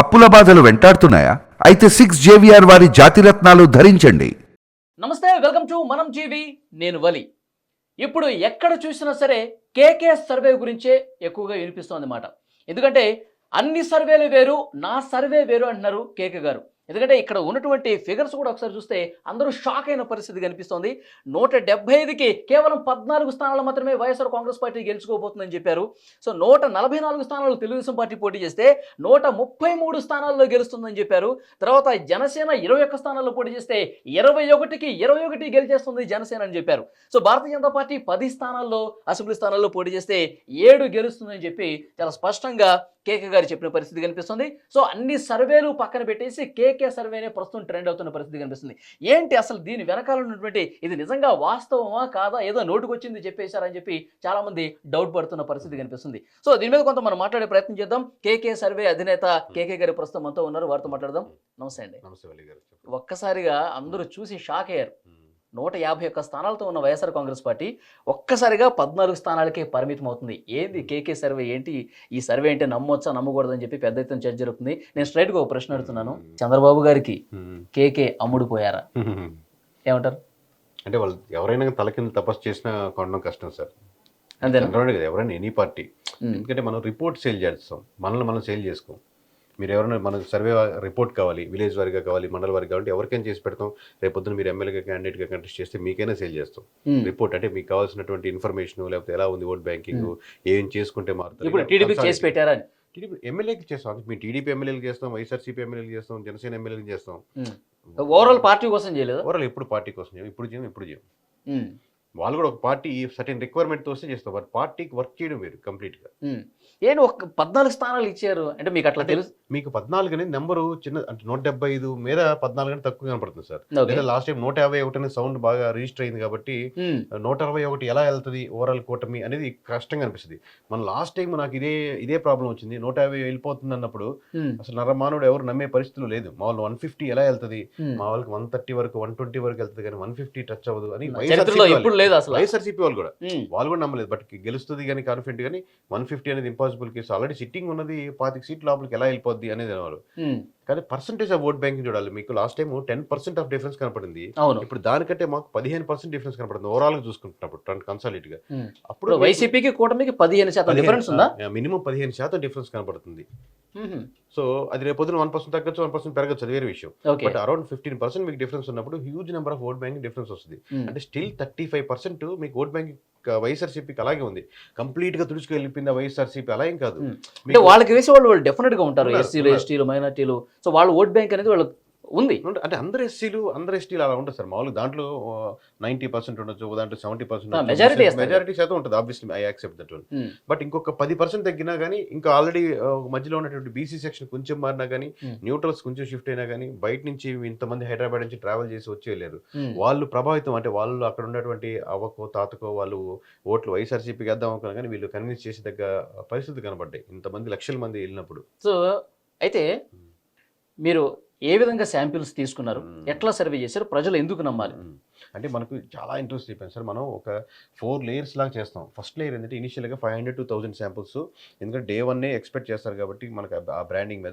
అప్పుల బాధలు వెంటాడుతున్నాయా? అయితే సిక్స్ జేవిఆర్ వారి జాతిరత్నాలు ధరించండి. నమస్తే వెల్కమ్ టు మనం టీవీ నేను వలి. ఇప్పుడు ఎక్కడ చూసినా సరే కేకే సర్వే గురించే ఎక్కువగా వినిపిస్తోంది అన్నమాట ఎందుకంటే అన్ని సర్వేలు వేరు నా సర్వే వేరు అంటున్నారు కేకే గారు. ఎందుకంటే ఇక్కడ ఉన్నటువంటి ఫిగర్స్ కూడా ఒకసారి చూస్తే అందరూ షాక్ అయిన పరిస్థితి కనిపిస్తోంది. నూట డెబ్బై ఐదుకి కేవలం పద్నాలుగు స్థానాలు మాత్రమే వైఎస్ఆర్ కాంగ్రెస్ పార్టీ గెలుచుకోబోతుందని చెప్పారు. సో నూట నలభై నాలుగు స్థానాలు తెలుగుదేశం పార్టీ పోటీ చేస్తే నూట ముప్పై మూడు స్థానాల్లో గెలుస్తుందని చెప్పారు. తర్వాత జనసేన ఇరవై ఒక్క స్థానాల్లో పోటీ చేస్తే ఇరవై ఒకటికి ఇరవై ఒకటి గెలిచేస్తుంది జనసేన అని చెప్పారు. సో భారతీయ జనతా పార్టీ పది స్థానాల్లో అసెంబ్లీ స్థానాల్లో పోటీ చేస్తే ఏడు గెలుస్తుందని చెప్పి చాలా స్పష్టంగా కేకే గారు చెప్పిన పరిస్థితి కనిపిస్తుంది. సో అన్ని సర్వేలు పక్కన పెట్టేసి కేకే సర్వేనే ప్రస్తుతం ట్రెండ్ అవుతున్న పరిస్థితి కనిపిస్తుంది. ఏంటి అసలు దీని వెనకాల ఉన్నటువంటి ఇది నిజంగా వాస్తవమా కాదా? ఏదో నోటుకొచ్చింది చెప్పేశారని చెప్పి చాలా మంది డౌట్ పడుతున్న పరిస్థితి కనిపిస్తుంది. సో దీని మీద కొంత మనం మాట్లాడే ప్రయత్నం చేద్దాం. కేకే సర్వే అధినేత కేకే గారి ప్రస్తుతం మనతో ఉన్నారు. వారితో మాట్లాడదాం. నమస్తే అండి. నమస్తే. ఒక్కసారిగా అందరూ చూసి షాక్ అయ్యారు. నూట యాభై ఒక్క స్థానాలతో ఉన్న వైఎస్ఆర్ కాంగ్రెస్ పార్టీ ఒక్కసారిగా పద్నాలుగు స్థానాలకే పరిమితం అవుతుంది ఏంది కేకే సర్వే ఏంటి? ఈ సర్వే ఏంటి నమ్మొచ్చా నమ్మకూడదని చెప్పి పెద్ద ఎత్తున చర్చ జరుగుతుంది. నేను స్ట్రైట్గా ఒక ప్రశ్న అడుగుతున్నాను. చంద్రబాబు గారికి. కేకే అమ్ముడు పోయారా? ఏమంటారు? అంటే వాళ్ళు ఎవరైనా తల కింద తపస్సు చేసినా కొనడం కష్టం సార్. కదా ఎవరైనా ఎనీ పార్టీ. ఎందుకంటే మనం రిపోర్ట్ సేల్ చేస్తాం. మనల్ని మనం సేల్ చేసుకోం. మీరు ఎవరైనా మనకు సర్వే రిపోర్ట్ కావాలి విలేజ్ వారిగా కావాలి మండల వారిగా కావాలి ఎవరికైనా చేసి పెడతాం. రేపొద్దున మీరు ఎమ్మెల్యేగా క్యాండిడేట్గా కంటెస్ట్ చేస్తే మీకైనా సేల్ చేస్తాం. మ్మ్. రిపోర్ట్ అంటే మీకు కావాల్సినటువంటి ఇన్ఫర్మేషన్ లేకపోతే ఎలా ఉంది ఓట్ బ్యాంకింగ్ ఏం చేసుకుంటే మారుతుంది ఇప్పుడు టీడీపీ చేసి టీడీపీ ఎమ్మెల్యేకి చేస్తాం. మీ టీడీపీ ఎమ్మెల్యేలు చేస్తాం వైఎస్ఆర్సీపీ ఎమ్మెల్యేలు చేస్తాం జనసేన ఎమ్మెల్యేలు చేస్తాం. ఓవరాల్ పార్టీ కోసం చేయలేదు? ఓవరాల్ ఎప్పుడు పార్టీ కోసం చేయం? ఇప్పుడు చేయం? ఇప్పుడు చేయం? వాళ్ళు కూడా ఒక పార్టీ సర్టెన్ రిక్వైర్మెంట్తో వస్తే చేస్తారు బట్ పార్టీకి వర్క్ చేయడం వేరు కంప్లీట్గా ఏంటి ఒక పద్నాలుగు స్థానాలు ఇచ్చారు? అంటే మీకు అట్లా తెలుసు మీకు పద్నాలుగు అనేది నెంబరు చిన్న అంటే నూట డెబ్బై ఐదు మీద పద్నాలుగు అనేది తక్కువ కనపడుతుంది సార్. లేదా లాస్ట్ టైం నూట యాభై ఒకటి అనేది సౌండ్ బాగా రిజిస్టర్ అయింది కాబట్టి. నూట అరవై ఒకటి ఎలా వెళ్తుంది ఓవరాల్ కూటమి అనేది కష్టంగా అనిపిస్తుంది. మన లాస్ట్ టైం నాకు ఇదే ఇదే ప్రాబ్లం వచ్చింది. నూట యాభై వెళ్ళిపోతుంది అన్నప్పుడు. అసలు నరమానుడు ఎవరు నమ్మే పరిస్థితులు లేదు. మా వాళ్ళు వన్ ఫిఫ్టీ ఎలా వెళ్తుంది. మా వాళ్ళకి వన్ థర్టీ వరకు వన్ ట్వంటీ వరకు వెళ్తుంది కానీ వన్ ఫిఫ్టీ టచ్ అవ్వదు అని వైఎస్ఆర్సీపీ వాళ్ళు కూడా. వాళ్ళు కూడా నమ్మలేదు. బట్ గెలుస్తుంది కానీ కాన్ఫిడెంట్ కానీ వన్ ఫిఫ్టీ అనేది ఇంపాసిబుల్ కేసు ఆల్రెడీ సిట్టింగ్ ఉన్నది పాతిక సీట్ లోపలికి ఎలా వెళ్ళిపోద్ది అనేది అనేవారు మ్మ్. కానీ పర్సెంటేజ్ ఆఫ్ ఓట్ బ్యాంకింగ్ చూడాలి. మీకు last time ten percent of difference కనపడింది. ఇప్పుడు దానికంటే మాకు పదిహేను పర్సెంట్ డిఫరెన్స్ కనపడుతుంది. ఓవరాల్గా చూసుకుంటున్నప్పుడు కన్సాలిట్గా మ్మ్. అప్పుడు వైసీపీకి కూటమికి పదిహేను శాతం డిఫరెన్స్ ఉందా? మినిమం పదిహేను శాతం డిఫరెన్స్ కనపడుతుంది. సో అది రేపు పొద్దున వన్ పర్సెంట్ తగ్గచ్చు వన్ పర్సెంట్ పెరగచ్చు అది వేరే విషయం. బట్ అరౌండ్ ఫిఫ్టీన్ పర్సెంట్ మీకు డిఫరెన్స్ ఉన్నప్పుడు huge number of vote banking difference వస్తుంది. మ్మ్. అంటే స్టిల్ థర్టీ ఫైవ్ పర్సెంట్ మీకు ఓట్ బ్యాంకింగ్ వైఎస్ఆర్సీపీకి అలాగే ఉంది కంప్లీట్గా తుడుచుకు వెళ్ళిపోయింది వైఎస్ఆర్సీపీ అలా ఏం కాదు. అంటే వాళ్ళకి వేసే వాళ్ళు వాళ్ళు డెఫినెట్గా ఉంటారు ఎస్సీలు. ఎస్టీలు మైనార్టీలు సో వాళ్ళ ఓట్ బ్యాంక్ అనేది వాళ్ళకి ఉంది అంటే అందరు ఎస్సీలు అందరు ఎస్టీలు అలా ఉంటుంది సార్ మామూలుగా దాంట్లో నైన్టీ పర్సెంట్ ఉండొచ్చు దాంట్లో సెవెంటీ పర్సెంట్ వేస్తారు. మెజారిటీ శాతం ఉంటుంది obviously I accept that one. But ఇంకొక పది పర్సెంట్ తగ్గినా కానీ ఇంకా ఆల్రెడీ మధ్యలో ఉన్నటువంటి బీసీ సెక్షన్ కొంచెం మారినా కానీ Hmm. న్యూట్రల్స్ కొంచెం షిఫ్ట్ అయినా కానీ బయట నుంచి ఇంతమంది హైదరాబాద్ నుంచి ట్రావెల్ చేసి వచ్చేయలేరు మ్మ్. వాళ్ళు ప్రభావితం అంటే వాళ్ళు అక్కడ ఉన్నటువంటి అవ్వకో తాతకో వాళ్ళు ఓట్లు వైఎస్ఆర్సీపీకి వేద్దాం అనుకున్నా కానీ వీళ్ళు కన్విన్స్ చేసి దగ్గర పరిస్థితి కనబడ్డాయి ఇంతమంది లక్షల మంది వెళ్ళినప్పుడు సో అయితే మీరు ఏ విధంగా శాంపిల్స్ తీసుకున్నారు. ఎట్లా సర్వే చేశారు ప్రజలు ఎందుకు నమ్మాలి? మ్మ్. అంటే మనకు చాలా ఇంట్రెస్ట్ అయిపోయింది సార్ మనం ఒక ఫోర్ లేయర్స్ లాగా చేస్తాం. ఫస్ట్ లేయర్ ఏంటంటే ఇనిషియల్గా five hundred to thousand samples ఎందుకంటే డే వన్నే ఎక్స్పెక్ట్ చేస్తారు కాబట్టి మనకు ఆ- బ్రాండింగ్ మీద.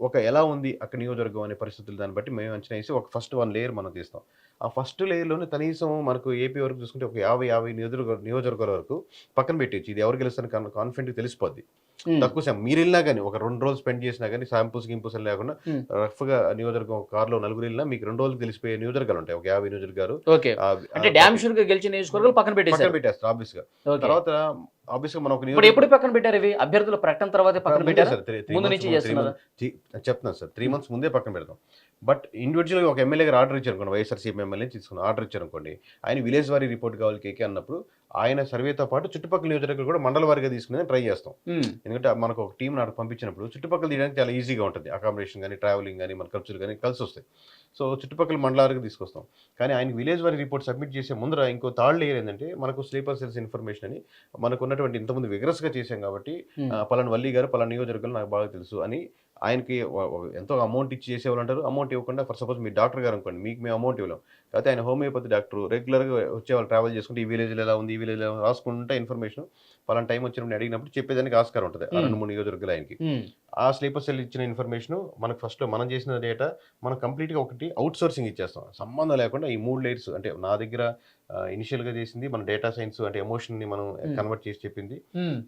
ఒక ఎలా ఉంది అక్కడ నియోజకవర్గం అనే పరిస్థితులు దాన్ని బట్టి మేము అంచనా వేసి ఒక ఫస్ట్ వన్ లేయర్ మనం తీస్తాం. ఆ ఫస్ట్ లేయర్లోనే కనీసం మనకు ఏపీ వరకు చూసుకుంటే ఒక యాభై యాభై నియోజకవర్గ నియోజకవర్గాల వరకు పక్కన పెట్టేసి ఇది ఎవరు గెలుస్తారని కాన్ఫిడెంట్ తెలిసిపోద్ది. తక్కువ శాం మీరు వెళ్ళినా కానీ ఒక రెండు రోజులు స్పెండ్ చేసినా కానీ శాంపుల్స్ గింపుల్స్ లేకుండా Hmm. రఫ్గా నియోజకవర్గం కార్లో నలుగురు వెళ్ళినా మీకు రెండు రోజులు తెలిసిపోయే నియోజకవర్గాలు ఉంటాయి. ఒక యాభై నియోజకవర్గాలు అంటే డ్యామ్ షూర్గా గెలిచిన నియోజకవర్గాలు పక్కన పక్కన పెట్టేశారు పెట్టేస్తారు ఆబ్వియస్గా తర్వాత ఆబ్వియస్గా మనం ఒక ఇప్పుడు ఎప్పుడు పక్కన పెట్టారు ఇవి? అభ్యర్థుల ప్రకటన తర్వాత పక్కన పెట్టారు? ముందు నుంచి చేస్తున్నారా? చెప్తున్నాను సార్ త్రీ మంత్స్ ముందే పక్కన పెడతాం బట్ ఇండివిజువల్గా ఒక ఎమ్మెల్యే గారు ఆర్డర్ ఇచ్చారు వైఎస్ఆర్సీపీ ఎమ్మెల్యే తీసుకుని ఆర్డర్ ఇచ్చారు అనుకోండి ఆయన విలేజ్ వారి రిపోర్ట్ కావాలి కేకే అన్నప్పుడు ఆయన సర్వేతో పాటు చుట్టుపక్కల నియోజకవర్గాలు కూడా మండల వారిగా తీసుకుని ట్రై చేస్తాం. ఎందుకంటే మనకు ఒక టీం నాడు పంపించినప్పుడు చుట్టుపక్కల తీయడానికి చాలా ఈజీగా ఉంటుంది. అకామిడేషన్ కానీ ట్రావెలింగ్ కానీ మన ఖర్చులు కానీ కలిసి వస్తాయి. సో చుట్టుపక్కల మండలాలకు తీసుకొస్తాం. కానీ ఆయన విలేజ్ వారి రిపోర్ట్ సబ్మిట్ చేసే ముందర ఇంకో థర్డ్ లేయర్ ఏంటంటే మనకు స్లీపర్ సెల్స్ ఇన్ఫర్మేషన్ అని మనకు ఉన్నటువంటి ఇంతకుముందు విగ్రస్గా చేసాం కాబట్టి పలానా వల్లి గారు పలానా నియోజకవర్గాలు నాకు బాగా తెలుసు. అని ఆయనకి ఎంతో అమౌంట్ ఇచ్చి చేసేవాళ్ళు అంటారు. అమౌంట్ ఇవ్వకుండా ఫర్ సపోజ్ మీ డాక్టర్ గారు అనుకోండి మీకు మేము అమౌంట్ ఇవ్వలేం. కాకపోతే ఆయన హోమియోపతి డాక్టర్ రెగ్యులర్గా వచ్చేవాళ్ళు ట్రావెల్ చేసుకుంటే ఈ విలేజ్లో ఎలా ఉంది ఈ విలేజ్లో రాసుకుంటే ఇన్ఫర్మేషన్ పలానా టైం వచ్చినప్పుడు అడిగినప్పుడు చెప్పేదానికి ఆస్కారం ఉంటుంది. రెండు మూడు నియోజకవర్గాలు ఆయనకి. ఆ స్లీపర్ సెల్ ఇచ్చిన ఇన్ఫర్మేషన్ మనకు ఫస్ట్లో మనం చేసిన డేటా మనం కంప్లీట్గా ఒకటి అవుట్ సోర్సింగ్ ఇచ్చేస్తాం. సంబంధం లేకుండా ఈ మూడు లేయర్స్ అంటే నా దగ్గర ఇనిషియల్గా చేసింది మన డేటా సైన్స్ అంటే ఎమోషన్ని మనం. కన్వర్ట్ చేసి చెప్పింది.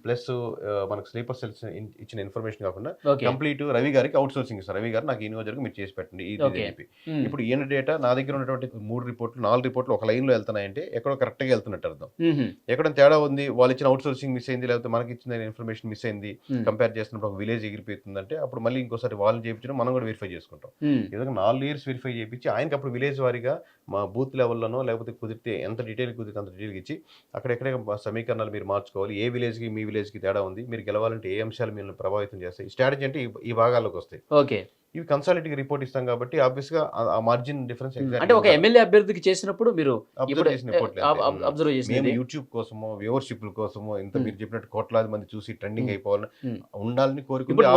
ప్లస్ మనకు స్లీపర్ సెల్స్ ఇచ్చిన ఇన్ఫర్మేషన్ కాకుండా కంప్లీట్ రవి గారికి అవుట్ సోర్సింగ్ ఇస్తారు. రవి గారు నాకు ఈ నియోజకవర్గం మీరు చేసి పెట్టండి. ఇది చెప్పి. ఇప్పుడు ఈయన డేటా నా దగ్గర ఉన్నటువంటి మూడు రిపోర్ట్లు నాలుగు రిపోర్ట్లు ఒక లైన్లో వెళ్తున్నాయంటే ఎక్కడో కరెక్ట్గా వెళ్తున్నట్టు అర్థం. ఎక్కడ తేడా ఉంది? వాళ్ళు ఇచ్చిన అవుట్ సోర్సింగ్ మిస్ అయింది లేకపోతే మనకి ఇచ్చిన ఇన్ఫర్మేషన్ మిస్ అయింది కంపేర్ చేస్తున్నప్పుడు ఒక విలేజ్ ఎగిరిపోతుందంటే అప్పుడు మళ్ళీ ఇంకోసారి వాళ్ళని చేయించడం మనం కూడా వెరిఫై చేసుకుంటాం. విధంగా నాలుగు ఇయర్స్ వెరిఫై చేయించి ఆయనకి అప్పుడు విలేజ్ వారీగా మా బూత్ లెవెల్లోనో లేకపోతే కుదిరితే ఎంత డీటెయిల్ కుదిరితే అంత డీటెయిల్ ఇచ్చి అక్కడెక్కడే సమీకరణాలు మీరు మార్చుకోవాలి ఏ విలేజ్కి మీ విలేజ్కి తేడా ఉంది మీరు గెలవాలంటే ఏ అంశాలు మిమ్మల్ని ప్రభావితం చేస్తాయి ఈ స్ట్రాటజీ అంటే ఈ- ఈ భాగాల్లోకి వస్తాయి. ఓకే. ఇవి కన్సాలిటీకి రిపోర్ట్ ఇస్తాం కాబట్టి ఆబ్వియస్గా ఆ మార్జిన్ డిఫరెన్స్ అంటే ఒక ఎమ్మెల్యే అభ్యర్థికి చేసినప్పుడు మీరు చేసిన. అబ్జర్వ్ మేము చేసినది యూట్యూబ్ కోసమో వ్యూవర్షిప్ కోసమో ఇంత Hmm. మీరు చెప్పినట్టు కోట్లాది మంది చూసి ట్రెండింగ్ Hmm. అయిపోవాలని Hmm. ఉండాలని కోరుకుంటే ఆ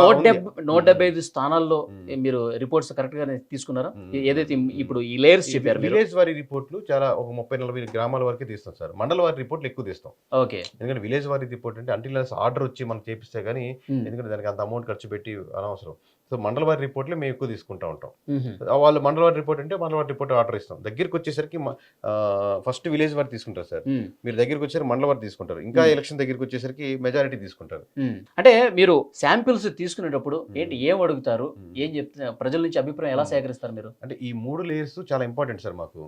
నూట. డెబ్బై ఐదు స్థానాల్లో. మీరు రిపోర్ట్స్ కరెక్ట్ గానే తీసుకున్నారా. ఏదైతే ఇప్పుడు ఈ లేయర్స్ చెప్పారు విలేజ్ వారి రిపోర్ట్లు చాలా ఒక ముప్పై నలభై గ్రామాల వరకే తీస్తాం సార్ మండల వారి రిపోర్ట్లు ఎక్కువ తీస్తాం ఓకే ఎందుకంటే విలేజ్ వారి రిపోర్ట్ అంటే అంటిల్ ఆర్డర్ వచ్చి మనం చేపిస్తే కానీ ఎందుకంటే దానికి అంత అమౌంట్ ఖర్చు పెట్టి అనవసరం సో మండల వారి రిపోర్ట్లే మేము ఎక్కువ తీసుకుంటా ఉంటాం. వాళ్ళు మండల వారి రిపోర్ట్ అంటే మండల వారి రిపోర్ట్ ఆర్డర్ ఇస్తాం. దగ్గరికి వచ్చేసరికి ఫస్ట్ విలేజ్ వారి తీసుకుంటారు సార్. మీరు దగ్గరికి వచ్చారు మండల వారి తీసుకుంటారు. ఇంకా. ఎలక్షన్ దగ్గరికి వచ్చేసరికి మెజారిటీ తీసుకుంటారు. అంటే మీరు శాంపిల్స్ తీసుకునేటప్పుడు. ఏంటి ఏం అడుగుతారు. ఏం చెప్తున్నారు ప్రజల నుంచి అభిప్రాయం ఎలా. సేకరిస్తారు మీరు? అంటే ఈ మూడు లేయర్స్ చాలా ఇంపార్టెంట్ సార్ మాకు.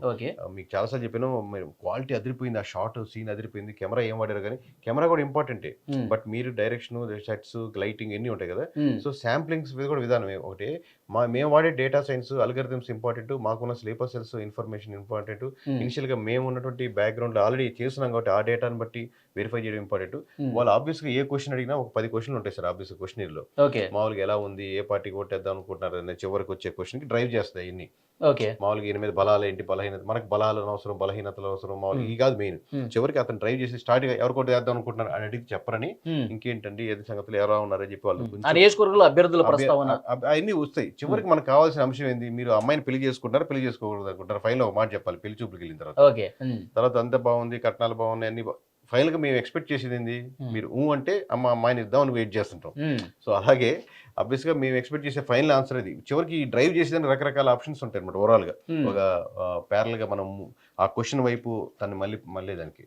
మీకు చాలాసార్లు చెప్పాను మీరు క్వాలిటీ అదిరిపోయింది ఆ షార్ట్ సీన్ అదిరిపోయింది కెమెరా ఏం వాడారు కానీ కెమెరా కూడా ఇంపార్టెంటే బట్ మీరు డైరెక్షన్ సెట్స్ లైటింగ్ ఎన్ని ఉంటాయి కదా. సో శాంప్లింగ్స్ మీద కూడా విధానం ఒకటి మా మేము వాడే డేటా సైన్స్ అల్గరిథమ్స్ ఇంపార్టెంట్ మాకున్న sleeper cells information important um, ఇనిషియల్గా మేము ఉన్నటువంటి బ్యాక్గ్రౌండ్ ఆల్రెడీ చేస్తున్నాం కాబట్టి ఆ డేటాను బట్టి వెరిఫై చేయడం ఇంపార్టెంట్ ఉమ్, వాళ్ళు ఆబ్వియస్గా ఏ క్వశ్చన్ అడిగినా ఒక పది క్వశ్చన్లు ఉంటాయి సార్ ఆబ్వియస్ క్వశ్చన్లో. ఓకే మామూలుగా ఎలా ఉంది ఏ పార్టీకి ఓటేద్దాం అనుకుంటున్నారు అనే చివరికి వచ్చే క్వశ్చన్కి డ్రైవ్ చేస్తాయి ఇన్ని. ఓకే మామూలుగా ఈయన మీద బలాలు ఏంటి బలహీనత మనకు బలాలు అవసరం బలహీనతలు అవసరం మామూలుగా ఈ కాదు మెయిన్ Hmm. చివరికి అతను డ్రైవ్ చేసి స్టార్ట్ ఎవరు కొట్టి వేద్దాం అనుకుంటున్నారు అని అడిగి చెప్పరని ఇంకేంటండి ఏది సంగతులు ఎలా ఉన్నారని చెప్పి వాళ్ళు అభ్యర్థుల ప్రస్తావన? అవన్నీ వస్తాయి. చివరికి మనకు కావాల్సిన అంశం ఏంది? మీరు అమ్మాయిని పెళ్ళి చేసుకుంటారా పెళ్ళి చేసుకోకూడదు అనుకుంటారు ఫైనల్ ఒక మాట చెప్పాలి. పెళ్ళి చూపులకు వెళ్ళిన తర్వాత. ఓకే. తర్వాత అంత బాగుంది కట్నాలు బాగున్నాయి అన్ని ఫైనల్గా మేము ఎక్స్పెక్ట్ చేసేది ఏంది. మీరు ఊ అంటే అమ్మ అమ్మాయిని ఇద్దామని వెయిట్ చేస్తుంటాం. సో అలాగే అబ్వియస్గా మేము ఎక్స్పెక్ట్ చేసే ఫైనల్ ఆన్సర్ ఇది చివరికి డ్రైవ్ చేసేదానికి రకరకాల ఆప్షన్స్ ఉంటాయి అనమాట ఓవరాల్గా. ఒక ప్యారల్గా మనం ఆ క్వశ్చన్ వైపు తను మళ్ళీ మళ్ళీ దానికి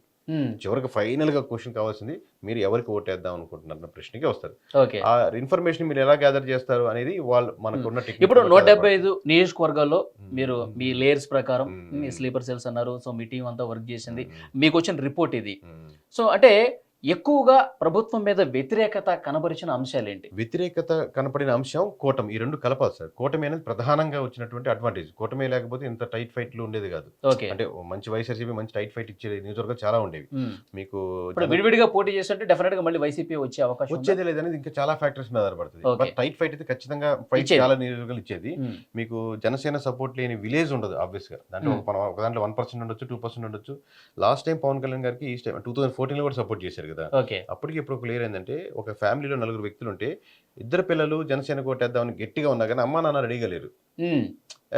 చివరికి ఫైనల్గా క్వశ్చన్ కావాల్సింది మీరు ఎవరికి ఓటేద్దాం అనుకుంటున్నారు అన్న ప్రశ్నకి వస్తారు ఓకే ఆ ఇన్ఫర్మేషన్ మీరు ఎలా గ్యాదర్ చేస్తారు అనేది వాళ్ళు మనకు ఉన్న technique ఇప్పుడు నూట డెబ్బై ఐదు నియోజకవర్గాల్లో. మీరు మీ లేయర్స్ ప్రకారం. మీ స్లీపర్ సెల్స్ అన్నారు సో మీ టీం అంతా వర్క్ చేసింది. మీకు వచ్చిన రిపోర్ట్ ఇది. సో అంటే ఎక్కువగా ప్రభుత్వం మీద వ్యతిరేకత కనబరిచిన అంశాలు ఏంటి వ్యతిరేకత కనపడిన అంశం కూటమి. ఈ రెండు కలపాలి సార్. కూటమి అనేది ప్రధానంగా వచ్చినటువంటి అడ్వాంటేజ్ కూటమి లేకపోతే ఇంత టైట్ ఫైట్లు ఉండేది కాదు. అంటే మంచి వైఎస్ఆర్సీపీ మంచి టైట్ ఫైట్ ఇచ్చే నియోజకవర్గాలు చాలా ఉండేవి. మీకు విడివిడిగా పోటీ చేస్తుంటే డెఫినెట్గా మళ్ళీ వైసీపీ వచ్చే అవకాశం? వచ్చేది లేదనేది ఇంకా చాలా ఫ్యాక్టర్స్ మీద ఆధారపడుతుంది. బట్ టైట్ ఫైట్ అయితే ఖచ్చితంగా ఫైట్ ఇచ్చేది. చాలా నియోజకవర్గాలు ఇచ్చేది. మీకు జనసేన సపోర్ట్ లేని విలేజ్ ఉండదు ఆబ్వియస్గా. దాంట్లో. ఒక దాంట్లో వన్ పర్సెంట్ ఉండొచ్చు టూ పర్సెంట్ ఉండొచ్చు. లాస్ట్ టైం పవన్ కళ్యాణ్ గారికి ఈ టూ థౌసండ్ ఫోర్టీన్లో కూడా సపోర్ట్ చేశారు కదా. ఓకే. అప్పటికి ఇప్పుడు క్లియర్ ఏంటంటే ఒక ఫ్యామిలీలో నలుగురు వ్యక్తులు ఉంటే ఇద్దరు పిల్లలు జనసేన కొట్టేద్దామని గట్టిగా ఉన్నా కానీ అమ్మా నాన్న రెడీగా లేరు.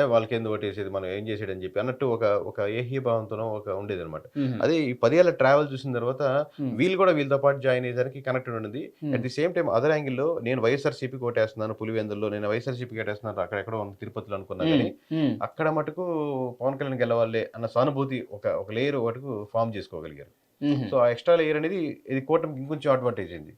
వాళ్ళకి ఎందుకు ఓటేసేది మనం ఏం చేసేది అని చెప్పి అన్నట్టు ఒక ఒక ఏహీ భావంతోనో ఒక ఉండేది అనమాట అదే ఈ పదేళ్ళ ట్రావెల్ చూసిన తర్వాత వీళ్ళు కూడా వీళ్ళతో పాటు జాయిన్ అయ్యేసరికి కనెక్టెడ్ ఉంది ఉమ్, at the same time other యాంగిల్లో నేను వైఎస్ఆర్సీపీ కోటేస్తున్నాను పులివెందుల్లో నేను వైఎస్ఆర్సీపీ కోటేస్తున్నాను అక్కడ ఎక్కడో ఉన్న తిరుపతిలో అనుకున్నా కానీ అక్కడ మటుకు పవన్ కళ్యాణ్ గెలవాలే అన్న సానుభూతి ఒక ఒక లేయర్ మటుకు ఫామ్ చేసుకోగలిగారు. సో ఆ ఎక్స్ట్రా లేయర్ అనేది ఇది కూటమికి ఇంకొంచెం అడ్వాంటేజ్ అయింది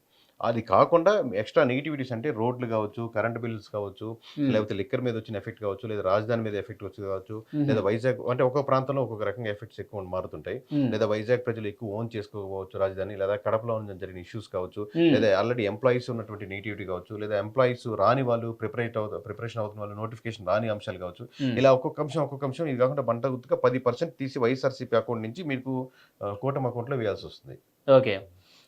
అది కాకుండా ఎక్స్ట్రా నెగిటివిటీస్ అంటే రోడ్లు కావచ్చు కరెంట్ బిల్స్ కావచ్చు లేకపోతే లిక్కర్ మీద వచ్చిన ఎఫెక్ట్ కావచ్చు లేదా రాజధాని మీద ఎఫెక్ట్ వచ్చి కావచ్చు లేదా వైజాగ్ అంటే ఒక్కొక్క ప్రాంతంలో ఒక్కొక్క రకంగా ఎఫెక్ట్స్ ఎక్కువ మారుతుంటాయి. లేదా వైజాగ్ ప్రజలు ఎక్కువ ఓన్ చేసుకోవచ్చు రాజధాని లేదా కడపలో ఉన్న జరిగిన ఇష్యూస్ కావచ్చు లేదా ఆల్రెడీ ఎంప్లాయీస్ ఉన్నటువంటి నెగిటివిటీ కావచ్చు లేదా ఎంప్లాయీస్ రాని వాళ్ళు ప్రిపరేట్ అవుతా ప్రిపరేషన్ అవుతున్న వాళ్ళు నోటిఫికేషన్ రాని అంశాలు కావచ్చు. ఇలా ఒక్కొక్క అంశం ఒక్కొక్క అంశం ఇది కాకుండా బంట గుర్తుగా పది పర్సెంట్ తీసి వైఎస్ఆర్సీపీ అకౌంట్ నుంచి మీకు కూటమి అకౌంట్లో వేయాల్సి వస్తుంది. ఓకే.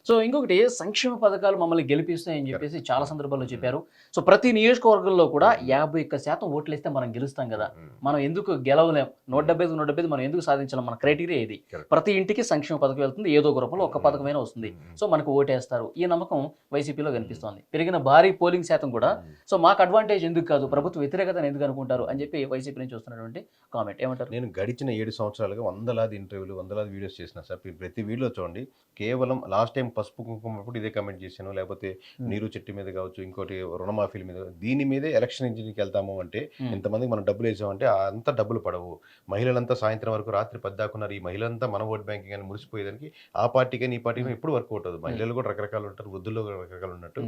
సో ఇంకొకటి సంక్షేమ పథకాలు మమ్మల్ని గెలిపిస్తాయని చెప్పేసి చాలా సందర్భాల్లో చెప్పారు. సో ప్రతి నియోజకవర్గంలో కూడా యాభై ఒక్క శాతం ఓట్లు వేస్తే మనం గెలుస్తాం కదా. మనం ఎందుకు గెలవలేం? నూట డెబ్బై ఐదు నూట డెబ్బై మనం ఎందుకు సాధించలేం మన క్రైటీరియా ఇది. ప్రతి ఇంటికి సంక్షేమ పథకం వెళ్తుంది ఏదో ఒక రూపంలో ఒక పథకమైనా వస్తుంది. సో మనకు ఓటేస్తారు. ఈ నమ్మకం వైసీపీలో కనిపిస్తోంది. పెరిగిన భారీ పోలింగ్ శాతం కూడా సో మాకు అడ్వాంటేజ్ ఎందుకు కాదు? ప్రభుత్వ వ్యతిరేకతను ఎందుకు అనుకుంటారు? అని చెప్పి వైసీపీ నుంచి వస్తున్నటువంటి కామెంట్ ఏమంటారు? నేను గడిచిన ఏడు సంవత్సరాలుగా వందలాది ఇంటర్వ్యూలు వందలాది వీడియోస్ చేసిన సార్. ప్రతి వీడియో చూడండి. కేవలం లాస్ట్ టైం పసుపు కుంకుమ అప్పుడు ఇదే కమెంట్ చేశాను. లేకపోతే నీరు చెట్టు మీద కావచ్చు ఇంకోటి రుణమాఫీల మీద దీని మీదే ఎలక్షన్ ఇంజిన్కి వెళ్తాము అంటే. ఇంతమందికి మనం డబ్బులు వేసామంటే అంత డబ్బులు పడవు. మహిళలంతా సాయంత్రం వరకు రాత్రి పద్దాకున్నారు ఈ మహిళలంతా మన ఓట్ బ్యాంకింగ్ అని మురిసిపోయేదానికి ఆ పార్టీకి ఈ పార్టీకి ఎప్పుడు వర్క్ అవుతుంది మహిళలు కూడా రకరకాలు ఉంటారు వృద్ధుల్లో రకరకాలు ఉన్నట్టు.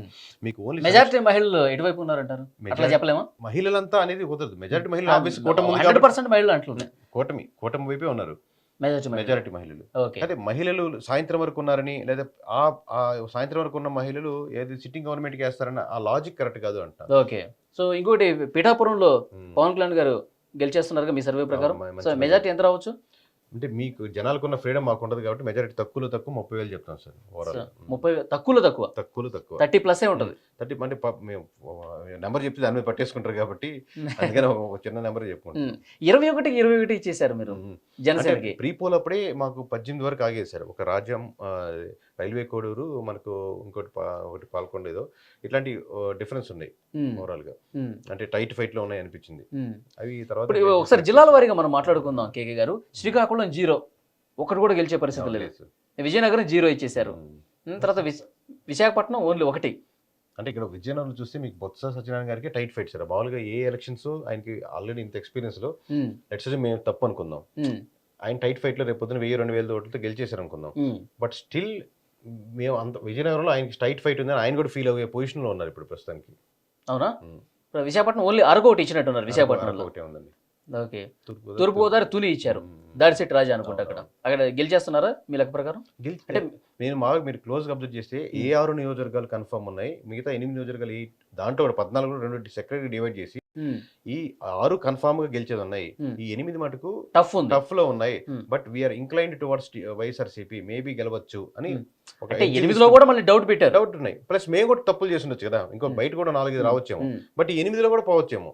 మీకు ఓన్లీ మెజారిటీ మహిళలు ఎటువైపు ఉన్నారంటారు? చెప్పలేమా? మహిళలంతా అనేది కుదరదు. మెజారిటీ మహిళలు అంటున్నాయి కూటమి కూటమి వైపే ఉన్నారు. మెజారిటీ మహిళలు. మెజారిటీ మహిళలు. ఓకే అదే మహిళలు సాయంత్రం వరకు ఉన్నారని లేదా ఆ ఆ సాయంత్రం వరకు ఉన్న మహిళలు ఏది సిట్టింగ్ గవర్నమెంట్కి వేస్తారన్న ఆ లాజిక్ కరెక్ట్ కాదు అంట ఓకే సో ఇంకోటి పిఠాపురంలో ఉమ్. పవన్ కళ్యాణ్ గారు గెలిచేస్తున్నారు మీ సర్వే ప్రకారం. సో. మెజారిటీ ఎంత రావచ్చు? అంటే మీకు జనాలకున్న ఫ్రీడమ్ మాకు ఉండదు కాబట్టి మెజారిటీ తక్కువలో తక్కువ ముప్పై వేలు చెప్తాం సార్ ఓవరాల్ ముప్పై తక్కువలో తక్కువ. తక్కువలో తక్కువ. థర్టీ ప్లస్ ఏ ఉంటుంది థర్టీ అంటే మేము నెంబర్ చెప్తే దాని మీద పట్టేసుకుంటారు కాబట్టి అందుకని ఒక చిన్న నెంబర్ చెప్పుకుంటాం. ఇరవై ఒకటికి ఇరవై ఒకటి ఇచ్చేసారు మీరు. జనసేనకి. ప్రీ పోల్ అప్పుడే మాకు పద్దెనిమిది వరకు ఆగేశారు ఒక రాజ్యం రైల్వే కోడూరు మనకు ఇంకోటి ఒకటి పాల్కొండ ఏదో ఇట్లాంటి డిఫరెన్స్ ఉన్నాయి. ఓవరాల్గా. అంటే టైట్ ఫైట్లో ఉన్నాయి అనిపించింది. అవి తర్వాత ఒకసారి జిల్లాల వారీగా మనం మాట్లాడుకుందాం కేకే గారు శ్రీకాకుళం జీరో ఒకటి కూడా గెలిచే పరిస్థితి లేదు. విజయనగరం జీరో ఇచ్చేశారు. ఉమ్, తర్వాత విశ- విశాఖపట్నం ఓన్లీ ఒకటి అంటే ఇక్కడ విజయనగరం చూస్తే మీకు బొత్స సత్యనారాయణ గారికి టైట్ ఫైట్ సార్ మామూలుగా ఏ ఎలక్షన్స్ ఆయనకి ఆల్రెడీ ఇంత ఎక్స్పీరియన్స్లో. లెట్స్ మేము తప్పు అనుకుందాం. ఆయన టైట్ ఫైట్లో రేపు పొద్దున వెయ్యి రెండు వేల ఓట్లతో గెలిచేశారు అనుకుందాం. బట్ స్టిల్ మేము అంత విజయనగరంలో ఆయనకి టైట్ ఫైట్ ఉందని ఆయన కూడా ఫీల్ అయ్యే పొజిషన్లో ఉన్నారు ఇప్పుడు ప్రస్తుతానికి. అవునా. ఇప్పుడు విశాఖపట్నం ఓన్లీ అరకు ఒకటి ఇచ్చినట్టున్నారు విశాఖపట్నంలో. ఒకటే ఉందండి. ఓకే. తూర్పు తూర్పుగోదావరి తులి ఇచ్చారు. దాడిశెట్టి రాజా అనుకుంటా అక్కడ. అక్కడ గెలిచేస్తున్నారా మీ లెక్క ప్రకారం? అంటే నేను మాకు మీరు క్లోజ్ అబ్జర్వ్ చేస్తే ఏ ఆరు నియోజకవర్గాలు కన్ఫర్మ్ ఉన్నాయి. మిగతా ఎనిమిది నియోజకవర్గాలు ఈ దాంట్లో పద్నాలుగు రెండు సెక్రటరీ డివైడ్ చేసి. ఈ ఆరు కన్ఫర్మ్గా గెలిచేది ఉన్నాయి. ఈ ఎనిమిది మటుకు టఫ్ ఉంది. టఫ్లో ఉన్నాయి. But we are inclined towards YSRCP. Maybe గెలవచ్చు అని అంటే ఎనిమిదిలో కూడా మళ్ళీ డౌట్ పెట్టారు. డౌట్ ఉన్నాయి. ప్లస్ మేము కూడా తప్పులు చేసి ఉండొచ్చు కదా. ఇంకో Hmm. బయట కూడా నాలుగైదు రావచ్చేమో. ఉమ్. బట్ ఈ ఎనిమిదిలో కూడా పోవచ్చేమో.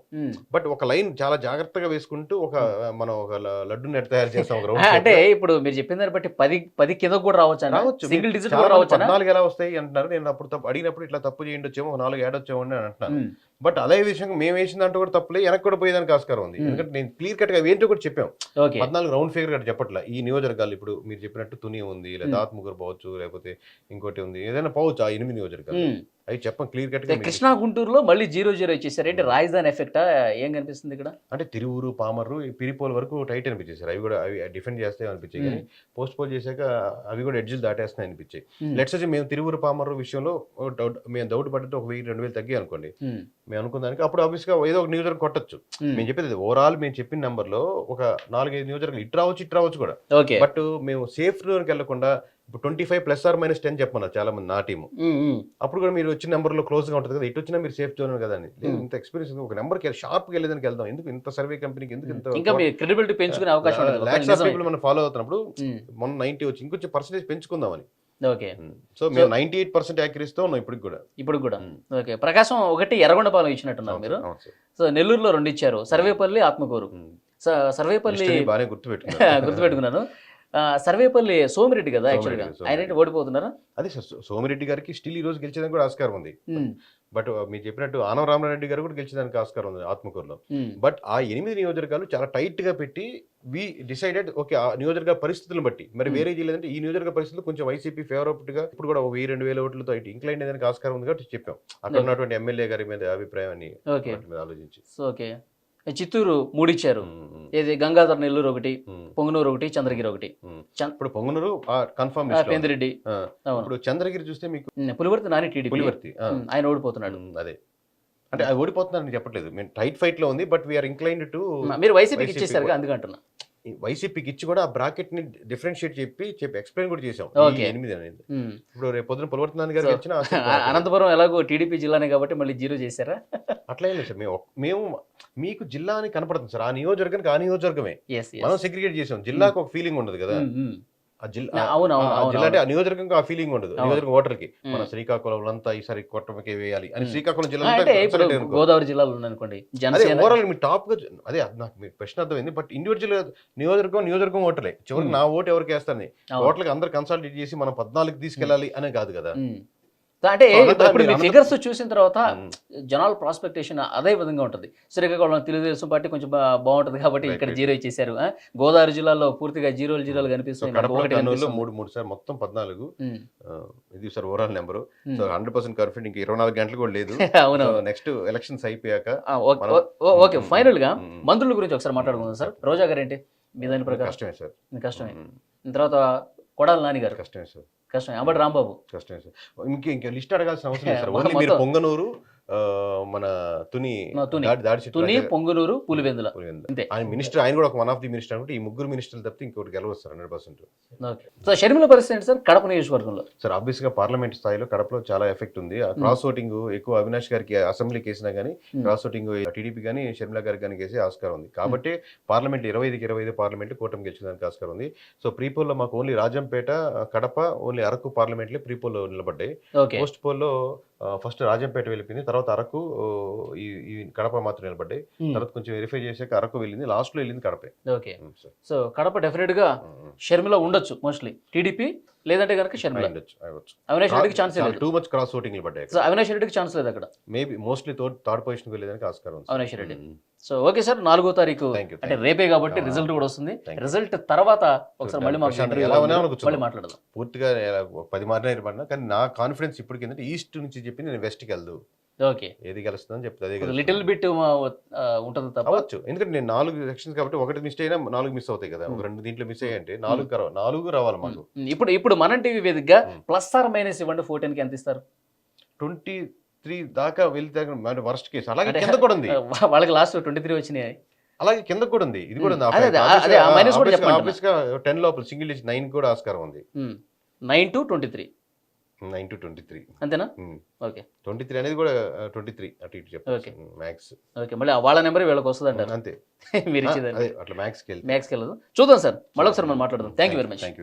బట్ ఒక లైన్ చాలా జాగ్రత్తగా వేసుకుంటూ ఒక మనం ఒక లడ్డు నెట్ తయారు చేస్తాం అంటే. ఇప్పుడు మీరు చెప్పిన దాన్ని బట్టి పది పది కింద కూడా రావచ్చు రావచ్చు. సింగిల్ డిజిట్ కూడా రావచ్చు పద్నాలుగు ఎలా వస్తాయి అంటున్నారు. నేను అప్పుడు తప్పు అడిగినప్పుడు ఇట్లా తప్పు చేయండి వచ్చేమో నాలుగు ఏడు వచ్చేమో అని అంటున్నాను బట్ అదే విషయంగా మేము వేసిన దాంట్లో కూడా తప్పులే. వెనక్కి కూడా పోయేదానికి ఆస్కారం ఉంది. Hmm. ఎందుకంటే నేను క్లియర్ కట్గా ఏంటో కూడా చెప్పాం. పద్నాలుగు రౌండ్ ఫిగర్ కూడా చెప్పట్లే. ఈ నియోజకవర్గాలు ఇప్పుడు మీరు చెప్పినట్టు తుని ఉంది లేదా Hmm. ఆత్మకూరు పోవచ్చు లేకపోతే ఇంకోటి ఉంది. ఏదైనా పోవచ్చు ఆ ఎనిమిది నియోజకవర్గాలు. అవి చెప్పం క్లియర్ కట్. కృష్ణా గుంటూరులో మళ్ళీ జీరో జీరో ఇచ్చేసారు. ఏంటి రాజధాని ఎఫెక్టా? ఏం కనిపిస్తుంది ఇక్కడ? అంటే తిరువురు పామర్రు పిరిపోల్ వరకు టైట్ అనిపించేసారు అవి కూడా అవి డిఫెండ్ చేస్తే అనిపించాయి కానీ పోస్ట్ పోల్ చేశాక అవి కూడా ఎడ్జిల్ దాటేస్తున్నాయి అనిపించాయి. లెట్స్ వచ్చి మేము తిరువురు పామర్రు విషయంలో డౌట్ మేము డౌట్ పడ్డట్టు ఒక వెయ్యి రెండు వేలు తగ్గి అనుకోండి. మేము అనుకున్నానికి అప్పుడు ఆబ్వియస్గా ఏదో ఒక నియోజకవర్గం కొట్టచ్చు. మేము చెప్పేది ఓవరాల్ మేము చెప్పిన నెంబర్లో ఒక నాలుగైదు నియోజకవర్గాలు ఇటు రావచ్చు ఇటు రావచ్చు కూడా. బట్ మేము సేఫ్ జోన్కి వెళ్ళకుండా ఇప్పుడు twenty five plus or minus ten చెప్పమన్నారు చాలా మంది నా టీము. అప్పుడు కూడా మీరు వచ్చిన నెంబర్లో క్లోజ్గా ఉంటుంది కదా ఇటు వచ్చినా మీరు సేఫ్ జోన్ కదా అని. ఇంత ఎక్స్పీరియన్స్ ఒక నెంబర్ షార్ప్కి వెళ్ళేదానికి వెళ్దాం. ఎందుకు ఇంత సర్వే కంపెనీకి ఎందుకు ఇంత ఇంకా మీ క్రెడిబిలిటీ పెంచుకునే అవకాశం లాక్స్ ఆఫ్. పీపుల్ మనం ఫాలో అవుతున్నప్పుడు. మొన్న నైన్టీ వచ్చి ఇంకొంచెం పర్సెంటేజ్ పెంచుకుందామని. ఓకే. సో మేము నైన్టీ ఎయిట్ పర్సెంట్ యాక్యురసీతో ఉన్నాం ఇప్పటికి కూడా. ఇప్పుడు కూడా. ఓకే. ప్రకాశం ఒకటి ఎర్రగొండపాలెం ఇచ్చినట్టున్నారు మీరు. సో నెల్లూరులో రెండు ఇచ్చారు. సర్వేపల్లి ఆత్మకూరు. సర్వేపల్లి బాగానే గుర్తు గుర్తుపెట్టుకున్నాను. ఆ, సర్వేపల్లి సోమిరెడ్డి కదా యాక్చువల్గా ఆయన ఓడిపోతున్నారా? అదే సార్ సోమిరెడ్డి గారికి స్టిల్ ఈ రోజు గెలిచేదానికి కూడా ఆస్కారం ఉంది. బట్ మీరు చెప్పినట్టు ఆనవ రామరెడ్డి గారు కూడా గెలిచేదానికి ఆస్కారం ఉంది ఆత్మకూరులో. బట్ ఆ ఎనిమిది నియోజకవర్గాలు చాలా టైట్గా పెట్టి వి డిసైడెడ్ ఓకే ఆ నియోజకవర్గ పరిస్థితులను బట్టి. మరి. వేరే అంటే ఈ నియోజకవర్గ పరిస్థితులు కొంచెం వైసీపీ ఫేవరబుల్గా ఇప్పుడు కూడా వెయ్యి రెండు వేల ఓట్లతో ఇటు ఇంక్లైన్ అయ్యేదానికి ఆస్కారం ఉంది కాబట్టి చెప్పాం. అక్కడ. ఉన్నటువంటి ఎమ్మెల్యే గారి మీద అభిప్రాయాన్ని ఆలోచించి. ఓకే. చిత్తూరు మూడు ఇచ్చారు ఉమ్, ఉమ్, ఏది గంగాధర్ నెల్లూరు ఒకటి పొంగునూరు ఒకటి చంద్రగిరి ఒకటి. ఇప్పుడు పొంగునూరు కన్ఫర్మ్ పెందిరెడ్డి. ఇప్పుడు చంద్రగిరి చూస్తే మీకు పులివర్తి నాని టీడీపీ. పులివర్తి ఆయన ఓడిపోతున్నాడు. అదే. అంటే అది ఓడిపోతున్నారని చెప్పట్లేదు. మేము టైట్ ఫైట్లో ఉంది బట్ వీఆర్ ఇంక్లైన్డ్ టు మీరు వైసీపీకి వైసీపీ ఇచ్చేసారు. అందుకంటున్నా. వైసీపీకి ఇచ్చి కూడా ఆ బ్రాకెట్ని డిఫరెన్షియేట్ చెప్పి చెప్పి ఎక్స్ప్లెయిన్ కూడా చేసాం ఎనిమిది అనేది. ఇప్పుడు రేపు పొద్దున పులవర్తనాన్ని గారు వచ్చిన అనంతపురం ఎలాగో టీడీపీ జిల్లానే కాబట్టి మళ్ళీ జీరో చేశారా? అట్లా ఏం లేదు సార్. మేము మేము మీకు జిల్లా అని కనపడుతుంది సార్. ఆ నియోజకవర్గానికి ఆ నియోజకవర్గమే. మనం సెగ్రిగేట్ చేసాం. జిల్లాకు ఒక ఫీలింగ్ ఉండదు కదా. జిల్లా అంటే నియోజకవర్గం ఆ ఫీలింగ్ ఉండదు. నియోజకవర్గం ఓటర్కి మన. శ్రీకాకుళం అంతా ఈసారి కొట్టమకే వేయాలి అని. శ్రీకాకుళం జిల్లా. గోదావరి జిల్లాలో జనసేన ఓవరాల్ మీ టాప్గా అదే నాకు మీ ప్రశ్న అర్థమైంది బట్ ఇండివిజువల్ నియోజకవర్గం నియోజకవర్గం ఓటర్లే చివరికి. నా ఓటు ఎవరికి వేస్తాను. ఓట్లకి అందరు కన్సల్టేట్ చేసి మనం పద్నాలుగు తీసుకెళ్ళాలి అనే కాదు కదా. అంటే ఇప్పుడు మీ ఫిగర్స్ చూసిన తర్వాత. జనాల ప్రాస్పెక్టేషన్ అదే విధంగా ఉంటుంది. శ్రీకాకుళం తెలుగుదేశం పార్టీ కొంచెం బాగుంటుంది కాబట్టి ఇక్కడ. జీరో ఇచ్చేశారు. ఆ? గోదావరి జిల్లాలో పూర్తిగా జీరోలు జీరోలు కనిపిస్తుంది. మూడు మూడు సార్ మొత్తం పద్నాలుగు. ఇది sir overall number. So hundred percent confident ఇంకా ఇరవై నాలుగు గంటలు కూడా లేదు. అవును నెక్స్ట్ ఎలక్షన్స్ అయిపోయాక ఓకే. ఫైనల్గా. మంత్రుల గురించి ఒకసారి మాట్లాడుకుందాం సార్. రోజా గారు ఏంటి? మీ దాని ప్రకారం? కష్టమే సార్. కష్టమే. తర్వాత కొడాల నాని గారు. కష్టమే సార్. కష్టమే. అంబటి రాంబాబు. కష్టమే సార్. ఇంక ఇంకా లిస్ట్ అడగాల్సిన అవసరం లేదు సార్. ఓన్లీ మీరు పొంగనూరు మన తుని. దాడి తుని పొంగునూరు పులివెందుల. అంతే. ఆయన మినిస్టర్ ఆయన కూడా ఒక వన్ ఆఫ్ ది మినిస్టర్ అంటే ఈ ముగ్గురు మినిస్టర్లు తప్పితే ఇంకోటి గెలవస్తారు హండ్రెడ్ పర్సెంట్ సో షర్మిల పరిస్థితి ఏంటి సార్? కడప నియోజకవర్గంలో. సార్ ఆబ్వియస్గా పార్లమెంట్ స్థాయిలో కడపలో చాలా ఎఫెక్ట్ ఉంది. క్రాస్ ఓటింగ్ ఎక్కువ అవినాష్ గారికి అసెంబ్లీకి వేసినా కానీ. క్రాస్ ఓటింగ్ టీడీపీ కానీ షర్మిల గారికి కానీ వేసే ఆస్కారం ఉంది. కాబట్టి పార్లమెంట్ ఇరవై ఐదుకి ఇరవై ఐదు పార్లమెంట్ కూటమి గెలిచడానికి ఆస్కారం ఉంది. సో ప్రీపోల్లో మాకు ఓన్లీ రాజంపేట కడప ఓన్లీ అరకు పార్లమెంట్లే ప్రీపోల్లో నిలబడ్డాయి. పోస్ట్ పోల్లో ఫస్ట్ రాజంపేట వెళ్ళిపోయింది. తర్వాత అరకు ఈ ఈ కడప మాత్రం నిలబడ్డాయి. తర్వాత కొంచెం వెరిఫై చేశాక అరకు వెళ్ళింది. లాస్ట్లో వెళ్ళింది కడపే. ఓకే. సో కడప డెఫినెట్గా ఉమ్, షర్మిల ఉండొచ్చు మోస్ట్లీ టీడీపీ లేదంటే కనుక షర్మిల. అవినాష్ రెడ్డికి ఛాన్స్ లేదు టూ మచ్ క్రాస్ ఓటింగ్ పడ్డాయి సో అవినాష్ రెడ్డికి ఛాన్స్ లేదు అక్కడ మేబీ మోస్ట్లీ థర్డ్ పొజిషన్ వెళ్ళేదానికి ఆస్కారం ఉంది Avinash Reddy um. So okay sir నాలుగో తారీఖు అంటే రేపే కాబట్టి. రిజల్ట్ కూడా వస్తుంది. రిజల్ట్ తర్వాత ఒకసారి మళ్ళీ. మళ్ళీ మాట్లాడదాం పూర్తిగా పది ఇవ్వబడినా కానీ నా కాన్ఫిడెన్స్ ఇప్పటికి ఏంటంటే ఈస్ట్ నుంచి చెప్పి నేను వెస్ట్కి వెళ్దు ఓకే. ఏది గెలుస్తుందని చెప్తే అదే గెలుస్తుంది. లిటిల్ బిట్ ఉంటుంది అవ్వచ్చు. ఎందుకంటే నేను నాలుగు సెక్షన్స్ కాబట్టి ఒకటి మిస్ అయినా నాలుగు మిస్ అవుతాయి కదా. ఒక Hmm. రెండు దీంట్లో మిస్ అయ్యంటే నాలుగు కర- నాలుగు రావాలి మాకు. ఇప్పుడు ఇప్పుడు మనం టీవీ వేదికగా. ప్లస్ ఆర్ మైనస్ ఇవ్వండి ఫోర్టీన్కి ఎంత ఇస్తారు? ట్వంటీ త్రీ దాకా వెళ్తే వర్స్ట్ కేసు అలాగే కింద కూడా ఉంది. వాళ్ళకి లాస్ట్ ట్వంటీ త్రీ వచ్చినాయి. అలాగే కింద కూడా ఉంది. ఇది కూడా ఉంది. టెన్ లోపల సింగిల్ డిజిట్ నైన్ కూడా ఆస్కారం ఉంది. Nine to twenty three nine to twenty three. అంతేనా? ఓకే. ట్వంటీ త్రీ అనేది కూడా ట్వంటీ త్రీ అటు ఇటు. చెప్పచ్చు. Max okay. మళ్ళీ వాళ్ళ నెంబర్ వీళ్ళకి వస్తుంది అంటారు. అంతే. మీరు అట్లా మ్యాక్స్కి వెళ్తే. మ్యాక్స్కి వెళ్ళదు. చూద్దాం సార్. మళ్ళీ ఒకసారి మనం మాట్లాడదాం. Thank you very much thank you